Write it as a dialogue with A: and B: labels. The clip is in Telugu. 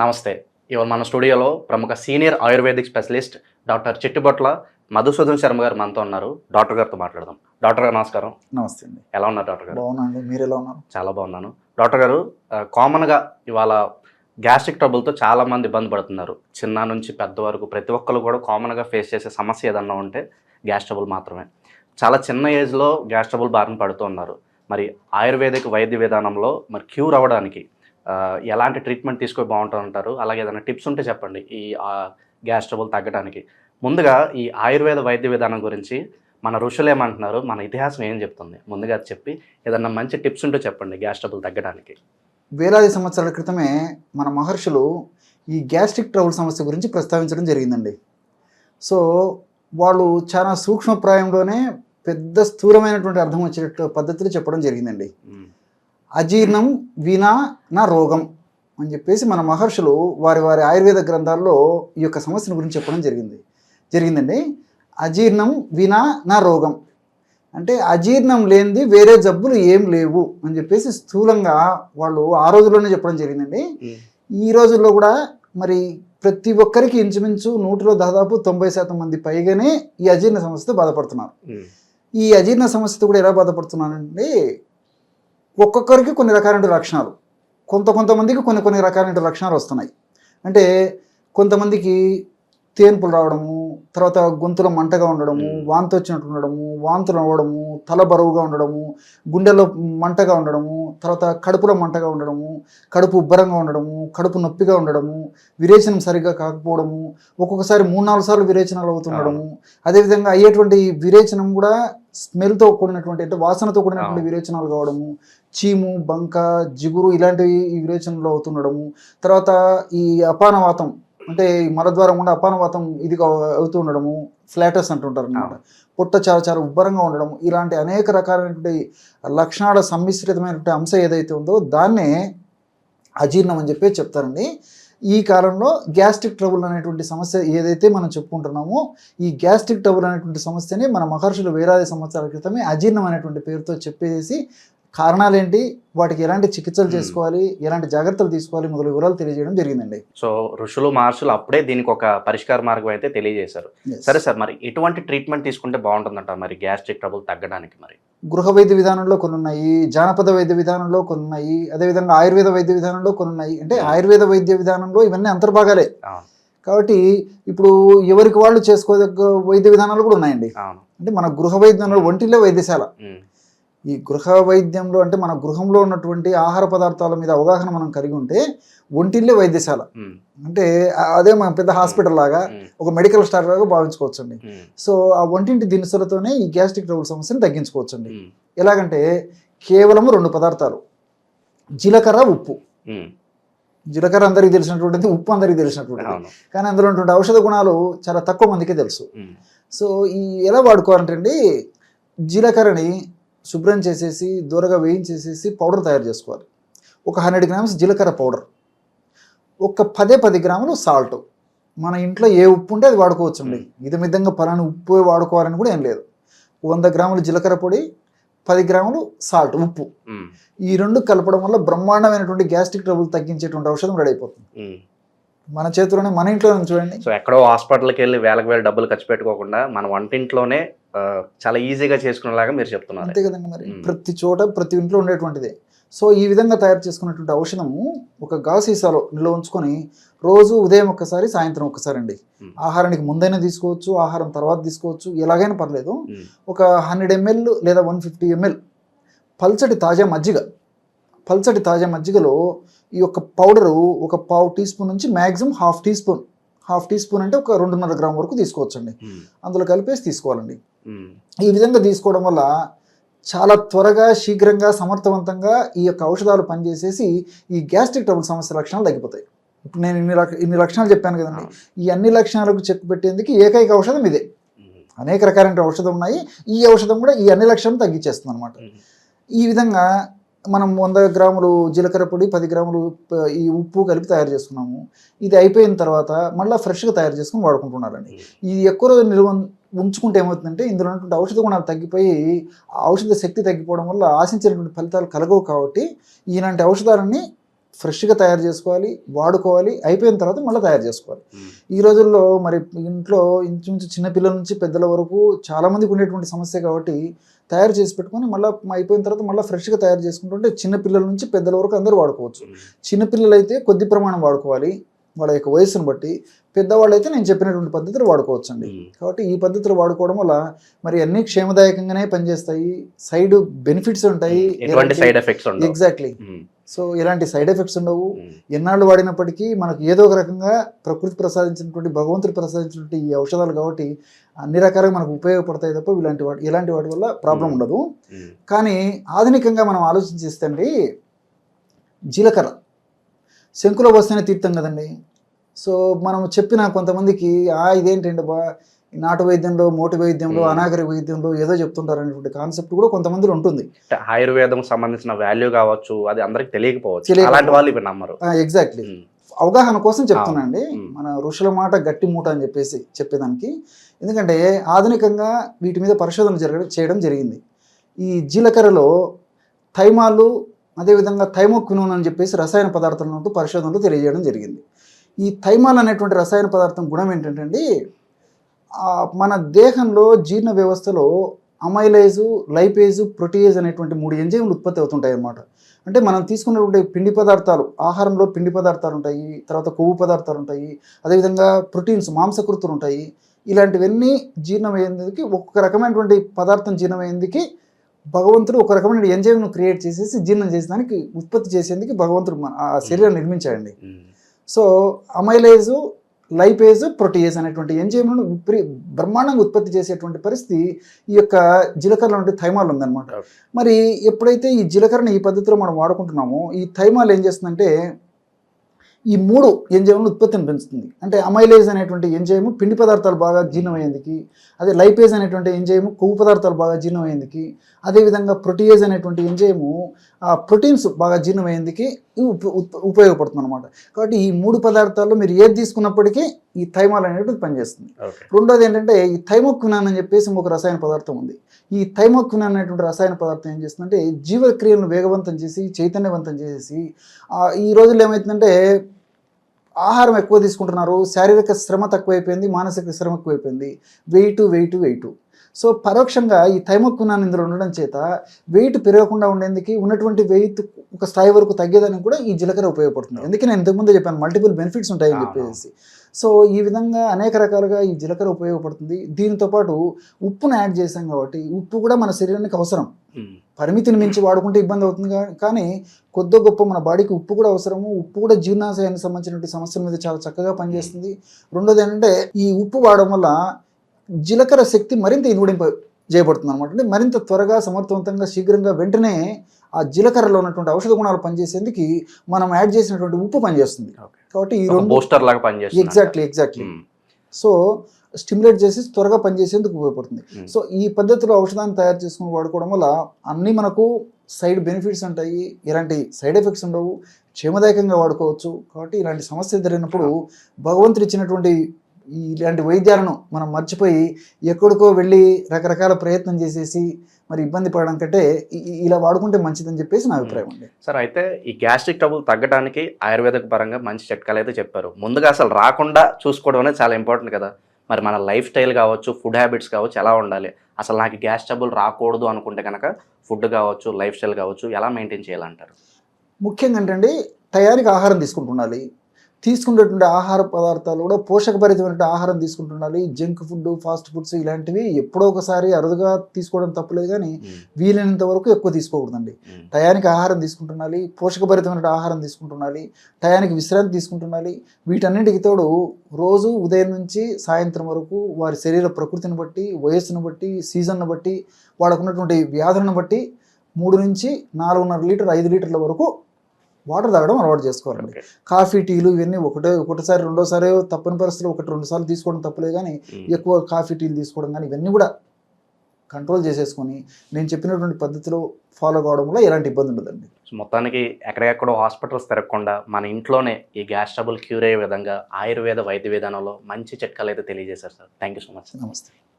A: నమస్తే. ఇవాళ మన స్టూడియోలో ప్రముఖ senior ayurvedic specialist doctor Chittubotla Madhusudan Sharma garu మనతో ఉన్నారు. డాక్టర్ గారితో మాట్లాడదాం. డాక్టర్ గారు నమస్కారం.
B: నమస్తే అండి.
A: ఎలా ఉన్నారు డాక్టర్ గారు?
B: బాగున్నాండి మీరు ఎలా ఉన్నారు?
A: చాలా బాగున్నాను. డాక్టర్ గారు కామన్గా ఇవాళ గ్యాస్ట్రిక్ ట్రబుల్తో చాలా మంది ఇబ్బంది పడుతున్నారు. చిన్న నుంచి పెద్ద వరకు ప్రతి ఒక్కరు కూడా కామన్గా ఫేస్ చేసే సమస్య ఏదన్నా ఉంటే గ్యాస్ ట్రబుల్ మాత్రమే. చాలా చిన్న ఏజ్లో గ్యాస్ ట్రబుల్ బారిన పడుతూ ఉన్నారు. మరి ఆయుర్వేదిక్ వైద్య విధానంలో మరి క్యూర్ అవ్వడానికి ఎలాంటి ట్రీట్మెంట్ తీసుకొని బాగుంటుందంటారు అలాగే ఏదైనా టిప్స్ ఉంటే చెప్పండి ఈ గ్యాస్ ట్రబుల్ తగ్గడానికి ముందుగా ఈ ఆయుర్వేద వైద్య విధానం గురించి మన ఋషులు ఏమంటున్నారు? మన ఇతిహాసం ఏం చెప్తుంది? ముందుగా చెప్పి ఏదన్నా మంచి టిప్స్ ఉంటే చెప్పండి గ్యాస్ ట్రబుల్ తగ్గడానికి
B: వేలాది సంవత్సరాల క్రితమే మన మహర్షులు ఈ గ్యాస్ట్రిక్ ట్రబుల్ సమస్య గురించి ప్రస్తావించడం జరిగిందండి. సో వాళ్ళు చాలా సూక్ష్మప్రాయంలోనే పెద్ద స్థూలమైనటువంటి అర్థం వచ్చేటట్టు పద్ధతిలో చెప్పడం జరిగిందండి. అజీర్ణం వినా నా రోగం అని చెప్పేసి మన మహర్షులు వారి వారి ఆయుర్వేద గ్రంథాల్లో ఈ యొక్క సమస్యను గురించి చెప్పడం జరిగింది. జరిగిందండి. అజీర్ణం వినా నా రోగం. అంటే అజీర్ణం లేనిది వేరే జబ్బులు ఏం లేవు అని చెప్పేసి స్థూలంగా వాళ్ళు ఆ రోజుల్లోనే చెప్పడం జరిగిందండి. ఈ రోజుల్లో కూడా మరి ప్రతి ఒక్కరికి ఇంచుమించు నూటిలో దాదాపు తొంభై శాతం మంది పైగానే ఈ అజీర్ణ సమస్యతో బాధపడుతున్నారు. ఈ అజీర్ణ సమస్యతో కూడా ఎలా బాధపడుతున్నానంటే ఒక్కొక్కరికి కొన్ని రకాలైన లక్షణాలు. కొంత కొంతమందికి కొన్ని కొన్ని రకాలైన లక్షణాలు వస్తున్నాయి. అంటే కొంతమందికి తేన్పులు రావడము తర్వాత గొంతులో మంటగా ఉండడము. వాంతి వచ్చినట్టు ఉండడము వాంతులు అవ్వడము తల బరువుగా ఉండడము గుండెలో మంటగా ఉండడము తర్వాత కడుపులో మంటగా ఉండడము కడుపు ఉబ్బరంగా ఉండడము కడుపు నొప్పిగా ఉండడము విరేచనం సరిగ్గా కాకపోవడము ఒక్కొక్కసారి మూడు నాలుగు సార్లు విరేచనాలు అవుతుండడము అదేవిధంగా అయ్యేటువంటి విరేచనం కూడా స్మెల్తో కూడినటువంటి అంటే వాసనతో కూడినటువంటి. విరేచనాలు కావడము చీము బంక జిగురు ఇలాంటివి ఈ విరేచనలు అవుతుండడము తర్వాత ఈ అపానవాతం అంటే ఈ మలద్వారం కూడా అపానవాతం ఇది అవుతూ ఉండడము ఫ్లాటస్ అంటుంటారు అనమాట పొట్ట చాలా చాలా ఉబ్బరంగా ఉండడం ఇలాంటి అనేక రకాలైనటువంటి లక్షణాల సమ్మిశ్రితమైనటువంటి అంశం ఏదైతే ఉందో దాన్నే అజీర్ణం అని చెప్పి చెప్తారండి. ఈ కాలంలో గ్యాస్ట్రిక్ ట్రబుల్ అనేటువంటి సమస్య ఏదైతే మనం చెప్పుకుంటున్నామో ఈ గ్యాస్ట్రిక్ ట్రబుల్ అనేటువంటి సమస్యని మన మహర్షులు వేలాది సంవత్సరాల క్రితమే అజీర్ణం అనేటువంటి పేరుతో చెప్పేసి కారణాలు ఏంటి వాటికి ఎలాంటి చికిత్సలు. చేసుకోవాలి? ఎలాంటి జాగ్రత్తలు తీసుకోవాలి? మొదలు వివరాలు తెలియజేయడం జరిగిందండి.
A: సో ఋషులు మహర్షులు అప్పుడే దీనికి ఒక పరిష్కార మార్గం అయితే తెలియజేశారు. సరే సార్ మరి ఎటువంటి ట్రీట్మెంట్ తీసుకుంటే బాగుంటుందంట మరి గ్యాస్ట్రిక్ ట్రబుల్ తగ్గడానికి మరి?
B: గృహ వైద్య విధానంలో కొన్ని ఉన్నాయి జానపద వైద్య విధానంలో కొన్ని ఉన్నాయి అదేవిధంగా ఆయుర్వేద వైద్య విధానంలో కొన్ని ఉన్నాయి అంటే ఆయుర్వేద వైద్య విధానంలో ఇవన్నీ అంతర్భాగాలే. కాబట్టి ఇప్పుడు ఎవరికి వాళ్ళు చేసుకోదగ్గ వైద్య విధానాలు కూడా ఉన్నాయండి. అంటే మన గృహ వైద్యంలో ఒంటిలో వైద్యశాల. ఈ గృహ వైద్యంలో అంటే మన గృహంలో ఉన్నటువంటి ఆహార పదార్థాల మీద అవగాహన మనం కలిగి ఉంటే ఒంటిల్లే వైద్యశాల. అంటే అదే మన పెద్ద హాస్పిటల్ లాగా ఒక మెడికల్ స్టార్ లాగా భావించుకోవచ్చండి.
A: ఉమ్,
B: సో ఆ ఒంటింటి దినుసులతోనే ఈ గ్యాస్ట్రిక్ ట్రబుల్ సమస్యను తగ్గించుకోవచ్చండి. ఎలాగంటే కేవలం రెండు పదార్థాలు జీలకర్ర ఉప్పు. జీలకర్ర అందరికీ తెలిసినటువంటిది ఉప్పు అందరికీ తెలిసినటువంటిది. కానీ అందులో ఉన్నటువంటి ఔషధ గుణాలు చాలా తక్కువ మందికి తెలుసు. సో ఈ ఎలా వాడుకోవాలంటే అండి జీలకర్రని శుభ్రం చేసేసి దూరగా వేయించేసేసి పౌడర్ తయారు చేసుకోవాలి. ఒక హండ్రెడ్ గ్రామ్స్ జీలకర్ర పౌడర్. ఒక పదే పది గ్రాములు సాల్ట్. మన ఇంట్లో ఏ ఉప్పు ఉంటే అది వాడుకోవచ్చు అండి ఇది మిద్దంగా పలానా ఉప్పు వాడుకోవాలని కూడా ఏం లేదు. వంద గ్రాములు జీలకర్ర పొడి పది గ్రాములు సాల్ట్ ఉప్పు. ఈ రెండు కలపడం వల్ల బ్రహ్మాండమైనటువంటి గ్యాస్ట్రిక్ ట్రబుల్ తగ్గించేటువంటి ఔషధం రెడీ అయిపోతుంది. మన చేతిలోనే మన ఇంట్లోనే చూడండి.
A: సో ఎక్కడో హాస్పిటల్కి వెళ్ళి వేలకు వేల డబ్బులు ఖర్చు పెట్టుకోకుండా మన వంటింట్లోనే చాలా ఈజీగా చేసుకునేలాగా మీరు చెప్తున్నారు.
B: అంతే కదండి మరి. ప్రతి చోట ప్రతి ఇంట్లో ఉండేటువంటిదే. సో ఈ విధంగా తయారు చేసుకున్నటువంటి ఔషధము ఒక గాజు సీసాలో నిల్వ ఉంచుకొని రోజు ఉదయం ఒక్కసారి సాయంత్రం ఒక్కసారి అండి. ఆహారానికి ముందైనా తీసుకోవచ్చు ఆహారం తర్వాత తీసుకోవచ్చు ఎలాగైనా పర్లేదు. ఒక హండ్రెడ్ ఎంఎల్ లేదా వన్ ఫిఫ్టీ ఎంఎల్ పల్చటి తాజా మజ్జిగ పల్చటి తాజా మజ్జిగలో ఈ యొక్క పౌడరు ఒక పావు టీ స్పూన్ నుంచి maximum half teaspoon half teaspoon అంటే ఒక రెండున్నర గ్రామ్ వరకు తీసుకోవచ్చండి.
A: ఉమ్,
B: అందులో కలిపేసి తీసుకోవాలండి.
A: ఉమ్,
B: ఈ విధంగా తీసుకోవడం వల్ల చాలా త్వరగా శీఘ్రంగా సమర్థవంతంగా ఈ యొక్క ఔషధాలు పనిచేసేసి ఈ గ్యాస్ట్రిక్ ట్రబుల్ సమస్య లక్షణాలు తగ్గిపోతాయి. ఇప్పుడు నేను ఇన్ని ఇన్ని లక్షణాలు చెప్పాను కదండి.
A: అవును.
B: ఈ అన్ని లక్షణాలకు చెక్ పెట్టేందుకు ఏకైక ఔషధం ఇదే. అనేక రకాలైన ఔషధం ఉన్నాయి. ఈ ఔషధం కూడా ఈ అన్ని లక్షణాలు తగ్గించేస్తుంది అనమాట ఈ విధంగా మనం వంద గ్రాములు జీలకర్ర పొడి పది గ్రాములు ఈ ఉప్పు కలిపి తయారు చేసుకున్నాము. ఇది అయిపోయిన తర్వాత మళ్ళీ ఫ్రెష్గా తయారు చేసుకుని వాడుకుంటున్నారండి. ఇది ఎక్కువ రోజులు నిల్వ ఉంచుకుంటే ఏమవుతుందంటే ఇందులో ఉన్నటువంటి ఔషధ గుణాలు తగ్గిపోయి ఆ ఔషధ శక్తి తగ్గిపోవడం వల్ల ఆశించినటువంటి ఫలితాలు కలగవు కాబట్టి ఇలాంటి ఔషధాలన్నీ ఫ్రెష్గా తయారు చేసుకోవాలి వాడుకోవాలి అయిపోయిన తర్వాత మళ్ళీ తయారు చేసుకోవాలి. ఈ రోజుల్లో మరి ఇంట్లో ఇంచుమించు చిన్న పిల్లల నుంచి పెద్దల వరకు చాలా మందికి ఉండేటువంటి సమస్య కాబట్టి తయారు చేసి పెట్టుకొని మళ్ళీ అయిపోయిన తర్వాత మళ్ళీ ఫ్రెష్గా తయారు చేసుకుంటుంటే చిన్న పిల్లల నుంచి పెద్దల వరకు అందరూ వాడుకోవచ్చు.
A: ఉమ్,
B: చిన్న పిల్లలు అయితే కొద్ది ప్రమాణం వాడుకోవాలి. వాళ్ళ యొక్క వయసును బట్టి పెద్దవాళ్ళు అయితే నేను చెప్పినటువంటి పద్ధతులు వాడుకోవచ్చు అండి కాబట్టి ఈ పద్ధతులు వాడుకోవడం వల్ల మరి అన్ని క్షేమదాయకంగానే పనిచేస్తాయి. సైడ్ బెనిఫిట్స్ ఉంటాయి. ఎగ్జాక్ట్లీ. సో ఎలాంటి సైడ్ ఎఫెక్ట్స్ ఉండవు. ఎన్నాళ్ళు వాడినప్పటికీ మనకు ఏదో ఒక రకంగా ప్రకృతి ప్రసాదించినటువంటి భగవంతుడు ప్రసాదించినటువంటి ఈ ఔషధాలు కాబట్టి అన్ని రకాలుగా మనకు ఉపయోగపడతాయి తప్ప ఇలాంటి వాటి ఇలాంటి వాటి వల్ల ప్రాబ్లం. ఉండదు. కానీ ఆధునికంగా మనం ఆలోచించేస్తే అండి జీలకర్ర. శంకుల వస్తేనే తీర్థం కదండి. సో మనం చెప్పిన కొంతమందికి ఆ ఇదేంటండి బా నాటు వైద్యంలో మోటి వైద్యంలో. అనాగరి వైద్యంలో ఏదో చెప్తుంటారు అనేటువంటి కాన్సెప్ట్ కూడా కొంతమందిలో ఉంటుంది.
A: ఆయుర్వేదం సంబంధించిన వాల్యూ కావచ్చు అది అందరికి తెలియకపోవచ్చు. అలాంటి వాళ్ళు నమ్మరు.
B: ఎగ్జాక్ట్లీ అవగాహన కోసం చెప్తున్నా అండి.
A: Hmm.
B: మన ఋషుల మాట గట్టి మూట అని చెప్పేసి చెప్పేదానికి. ఎందుకంటే ఆధునికంగా వీటి మీద పరిశోధన జరగడం చేయడం జరిగింది. ఈ జీలకర్రలో థైమాలు అదేవిధంగా థైమోక్వినోన్ అని చెప్పేసి రసాయన పదార్థాలు ఉంటూ పరిశోధనలు తెలియజేయడం జరిగింది. ఈ థైమాల్ అనేటువంటి రసాయన పదార్థం గుణం ఏంటంటే మన దేహంలో జీర్ణ వ్యవస్థలో అమైలైజు లైపేజు ప్రోటీయేజ్ అనేటువంటి మూడు ఎంజైమ్లు ఉత్పత్తి అవుతుంటాయి అన్నమాట. అంటే మనం తీసుకున్నటువంటి పిండి పదార్థాలు ఆహారంలో పిండి పదార్థాలు ఉంటాయి తర్వాత కొవ్వు పదార్థాలు ఉంటాయి అదేవిధంగా ప్రోటీన్స్ మాంసకృతులు ఉంటాయి. ఇలాంటివన్నీ జీర్ణమయ్యేందుకు ఒక్కొక్క రకమైనటువంటి పదార్థం జీర్ణమయ్యేందుకు భగవంతుడు ఒక రకమైన ఎంజైమ్ను క్రియేట్ చేసేసి జీర్ణం చేసేదానికి ఉత్పత్తి చేసేందుకు భగవంతుడు మన ఆ శరీరాన్ని నిర్మించాడండి. సో అమైలేజు లైపేజ్ ప్రోటీయేజ్ అనేటువంటి ఎంజైమ్లను విపరీ బ్రహ్మాండంగా ఉత్పత్తి చేసేటువంటి పరిస్థితి ఈ యొక్క జీలకర్రలో ఉండే థైమాల్ ఉందన్నమాట. మరి ఎప్పుడైతే ఈ జీలకర్రని ఈ పద్ధతిలో మనం వాడుకుంటున్నామో ఈ థైమాల్ ఏం చేస్తుందంటే ఈ మూడు ఎంజైమ్లను ఉత్పత్తిని పెంచుతుంది అంటే అమైలేజ్ అనేటువంటి ఎంజైమ్ పిండి పదార్థాలు బాగా జీర్ణమయ్యేందుకు అదే లైపేజ్ అనేటువంటి ఎంజైమ్ కొవ్వు పదార్థాలు బాగా జీర్ణమయ్యేందుకు అదేవిధంగా ప్రోటీయేజ్ అనేటువంటి ఎంజైము ఆ ప్రోటీన్స్ బాగా జీర్ణమయ్యేందుకు ఉపయోగపడుతుంది అనమాట కాబట్టి ఈ మూడు పదార్థాల్లో మీరు ఏది తీసుకున్నప్పటికీ ఈ థైమాల్ అనేటువంటిది పనిచేస్తుంది. రెండోది ఏంటంటే ఈ థైమోక్వినాన్ అని చెప్పేసి ఒక రసాయన పదార్థం ఉంది. ఈ థైమోక్వినాన్ అనేటువంటి రసాయన పదార్థం ఏం చేస్తుందంటే జీవక్రియలను వేగవంతం చేసి చైతన్యవంతం చేసి ఈ రోజుల్లో ఏమవుతుందంటే ఆహారం ఎక్కువ తీసుకుంటున్నారు శారీరక శ్రమ తక్కువైపోయింది మానసిక శ్రమ ఎక్కువైపోయింది. Wait wait wait. సో పరోక్షంగా ఈ థైమోక్వినాన్ ఇందులో ఉండడం చేత వెయిట్ పెరగకుండా ఉండేందుకు ఉన్నటువంటి వెయిట్ ఒక స్థాయి వరకు తగ్గేదానికి కూడా ఈ జీలకర్ర ఉపయోగపడుతుంది. అందుకే నేను ఇంతకుముందే చెప్పాను మల్టిపుల్ బెనిఫిట్స్ ఉంటాయని. చెప్పేసి. సో ఈ విధంగా అనేక రకాలుగా ఈ జీలకర్ర ఉపయోగపడుతుంది. దీనితో పాటు ఉప్పును యాడ్ చేశాం కాబట్టి ఉప్పు కూడా మన శరీరానికి అవసరం. పరిమితిని మించి వాడుకుంటే ఇబ్బంది అవుతుంది కానీ కొద్ది గొప్ప మన బాడీకి ఉప్పు కూడా అవసరము. ఉప్పు కూడా జీర్ణాశయానికి సంబంధించినటువంటి సమస్యల మీద చాలా చక్కగా పనిచేస్తుంది. రెండోది ఏంటంటే ఈ ఉప్పు వాడడం వల్ల జీలకర్ర శక్తి మరింత ఇనుడింప చేయబడుతుంది అనమాట అంటే మరింత త్వరగా సమర్థవంతంగా శీఘ్రంగా వెంటనే ఆ జీలకర్రలో ఉన్నటువంటి ఔషధ గుణాలు పనిచేసేందుకు మనం యాడ్ చేసినటువంటి ఉప్పు పనిచేస్తుంది. కాబట్టి ఈ రెండు
A: బూస్టర్ లాగా పనిచేస్తుంది.
B: ఎగ్జాక్ట్లీ ఎగ్జాక్ట్లీ సో స్టిమ్యులేట్ చేసి త్వరగా పనిచేసేందుకు ఉపయోగపడుతుంది. సో ఈ పద్ధతిలో ఔషధాన్ని తయారు చేసుకుని వాడుకోవడం వల్ల అన్నీ మనకు సైడ్ బెనిఫిట్స్ ఉంటాయి. ఎలాంటి సైడ్ ఎఫెక్ట్స్ ఉండవు. క్షేమదాయకంగా వాడుకోవచ్చు. కాబట్టి ఇలాంటి సమస్య జరిగినప్పుడు భగవంతుడు ఇచ్చినటువంటి ఇలాంటి వైద్యాలను మనం మర్చిపోయి ఎక్కడికో వెళ్ళి రకరకాల ప్రయత్నం చేసేసి మరి ఇబ్బంది పడడం కంటే ఇలా వాడుకుంటే మంచిదని చెప్పేసి నా అభిప్రాయం అండి.
A: సార్ అయితే ఈ గ్యాస్ట్రిక్ ట్రబుల్ తగ్గడానికి ఆయుర్వేదిక పరంగా మంచి చిట్కాలు అయితే చెప్పారు. ముందుగా అసలు రాకుండా చూసుకోవడం అనేది చాలా ఇంపార్టెంట్ కదా. మరి మన లైఫ్ స్టైల్ కావచ్చు ఫుడ్ హ్యాబిట్స్ కావచ్చు ఎలా ఉండాలి? అసలు నాకు గ్యాస్ ట్రబుల్ రాకూడదు అనుకుంటే కనుక ఫుడ్ కావచ్చు లైఫ్ స్టైల్ కావచ్చు ఎలా మెయింటైన్ చేయాలంటారు?
B: ముఖ్యంగా ఏంటంటే టయానికి ఆహారం తీసుకుంటుండాలి తీసుకునేటువంటి ఆహార పదార్థాలు కూడా పోషకభరితమైన ఆహారం తీసుకుంటుండాలి. జంక్ ఫుడ్ ఫాస్ట్ ఫుడ్స్ ఇలాంటివి ఎప్పుడో ఒకసారి అరుదుగా తీసుకోవడం తప్పులేదు కానీ వీలైనంత వరకు ఎక్కువ తీసుకోకూడదండి. టయానికి ఆహారం తీసుకుంటుండాలి పోషకభరితమైన ఆహారం తీసుకుంటుండాలి టయానికి విశ్రాంతి తీసుకుంటుండాలి. వీటన్నిటికి తోడు రోజు ఉదయం నుంచి సాయంత్రం వరకు వారి శరీర ప్రకృతిని బట్టి వయస్సును బట్టి సీజన్ను బట్టి వాళ్ళకున్నటువంటి వ్యాధులను బట్టి మూడు నుంచి నాలుగున్నర లీటర్ ఐదు లీటర్ల వరకు వాటర్ తాగడం అలవాటు చేసుకోవాలండి. కాఫీ టీలు ఇవన్నీ ఒకటే ఒకటిసారి రెండోసారి తప్పని పరిస్థితులు ఒకటి రెండు సార్లు తీసుకోవడం తప్పలేదు కానీ ఎక్కువ కాఫీ టీలు తీసుకోవడం కానీ ఇవన్నీ కూడా కంట్రోల్ చేసేసుకొని నేను చెప్పినటువంటి పద్ధతిలో ఫాలో కావడం వల్ల ఎలాంటి ఇబ్బంది ఉండదండి.
A: మొత్తానికి ఎక్కడెక్కడో హాస్పిటల్స్ తిరగకుండా మన ఇంట్లోనే ఈ గ్యాస్ ట్రబుల్ క్యూర్ అయ్యే విధంగా ఆయుర్వేద వైద్య విధానంలో మంచి చిట్కాలు అయితే తెలియజేశారు sir. Thank you so much.
B: నమస్తే.